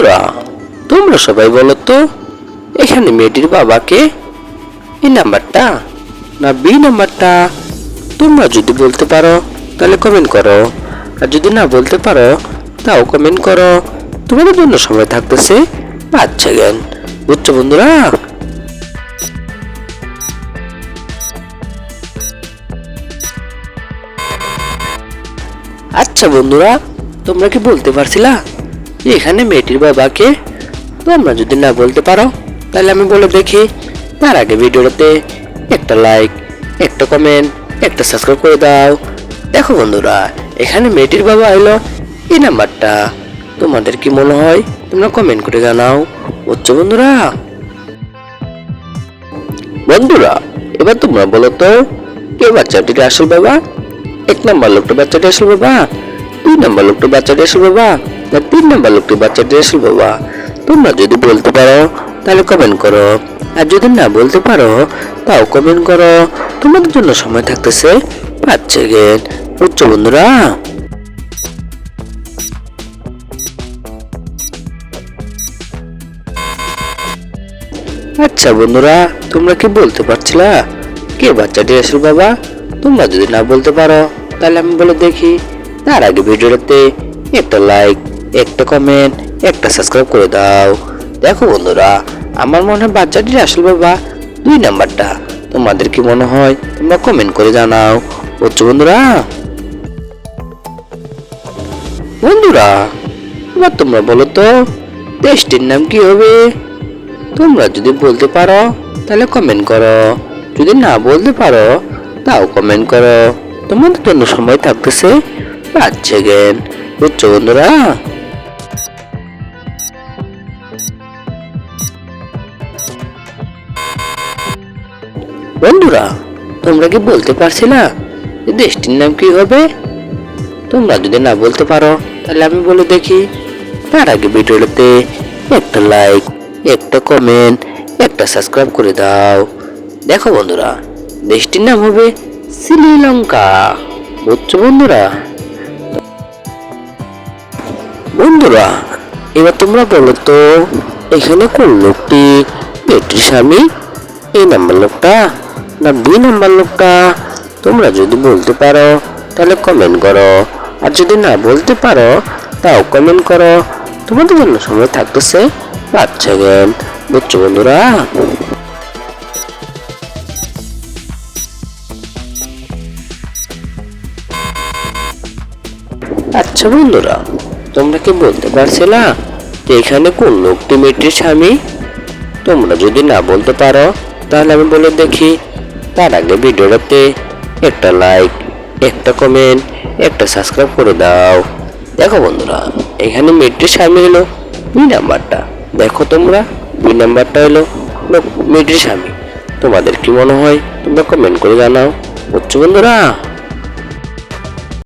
বন্ধুরা, তোমরা সবাই বলো তো, এখানে মেয়েটির বাবাকে এই নাম্বারটা না বি নাম্বারটা? তোমরা যদি বলতে পারো, তাহলে কমেন্ট করো। আর যদি না বলতে পারো, তাও কমেন্ট করো। তোমাদের জন্য সময় থাকতেছে পাঁচ সেকেন্ড। বুঝছ বন্ধুরা? আচ্ছা বন্ধুরা, তোমরা কি বলতে পারছিলা? এখানে মেয়েটির বাবাকে তোমরা যদি না বলতে পারো, তাহলে আমি বলে দেখি তার আগে ভিডিওটাতে একটা লাইক একটা কমেন্ট একটা সাবস্ক্রাইব করে দাও। দেখো বন্ধুরা, এখানে মেয়েটির বাবা এলো, এই নাম্বারটা। তোমাদের কি মনে হয়? তোমরা কমেন্ট করে জানাও। বুঝছ বন্ধুরা? বন্ধুরা, এবার তোমরা বলো তো, কে বাচ্চাটির আসল বাবা? এক নাম্বার লোকটা বাচ্চাটি আসল বাবা? দুই নাম্বার লোকটা বাচ্চাটি আসল বাবা? না তিন নাম্বার লোকটি বাচ্চাটি আসল বাবা। তোমরা যদি বলতে পারো, তাহলে কমেন্ট করো। আর যদি না বলতে পারো, তাও কমেন্ট করো। তোমাদের জন্য সময় থাকতেছে পাঁচ সেকেন্ড বুঝছ বন্ধুরা? আচ্ছা বন্ধুরা, তোমরা কি বলতে পারছিলা? কে বাচ্চাটি আসল বাবা? তোমরা যদি না বলতে পারো, তাহলে আমি বলে দেখি। তার আগে ভিডিওটাতে একটা লাইক একটা কমেন্ট একটা সাবস্ক্রাইব করে দাও। দেখো বন্ধুরা, আমার মনে হয় বাচ্চাটির আসল বাবা দুই নাম্বারটা। তোমাদের কি মনে হয়? তোমরা কমেন্ট করে জানাও। বুঝছ বন্ধুরা? বন্ধুরা, এবার তোমরা বলো তো দেশটির নাম কি হবে? তোমরা যদি বলতে পারো, তাহলে কমেন্ট করো। যদি না বলতে পারো, তাও কমেন্ট করো। তোমাদের জন্য সময় থাকতেছে পাঁচ সেকেন্ড বুঝছ বন্ধুরা? বন্ধুরা, তোমরা কি বলতে পারছি না যে দেশটির নাম কি হবে? তোমরা যদি না বলতে পারো, তাহলে আমি বলে দেখি। তার আগে ভিডিওটাতে একটা লাইক একটা কমেন্ট একটা সাবস্ক্রাইব করে দাও। দেখো বন্ধুরা, দেশটির নাম হবে শ্রীলঙ্কা। বুঝছ বন্ধুরা? বন্ধুরা, এবার তোমরা বলো তো, এখানে কোন লোকটি? মেয়েটির স্বামী এই নাম্বার লোকটা? না দুই নাম্বার লোকটা তোমরা যদি বলতে পারো, তাহলে কমেন্ট করো। আর যদি না বলতে পারো, তাও কমেন্ট করো। তোমাদের জন্য সময় থাকতেছে। পাঁচ সেকেন্ড বুঝছ বন্ধুরা? আচ্ছা বন্ধুরা, তোমরা কি বলতে পারছিলা না? এখানে কোন লোকটি মেয়েটির স্বামী? তোমরা যদি না বলতে পারো, তাহলে আমি বলে দেখি। তার আগে ভিডিওটাতে একটা লাইক একটা কমেন্ট একটা সাবস্ক্রাইব করে দাও। দেখো বন্ধুরা, এখানে মেয়েটির স্বামী হলো দুই নাম্বারটা। দেখো তোমরা দুই নাম্বারটা হলো, মেয়েটির স্বামী। তোমাদের কি মনে হয়, তোমরা কমেন্ট করে জানাও। বুঝছ বন্ধুরা?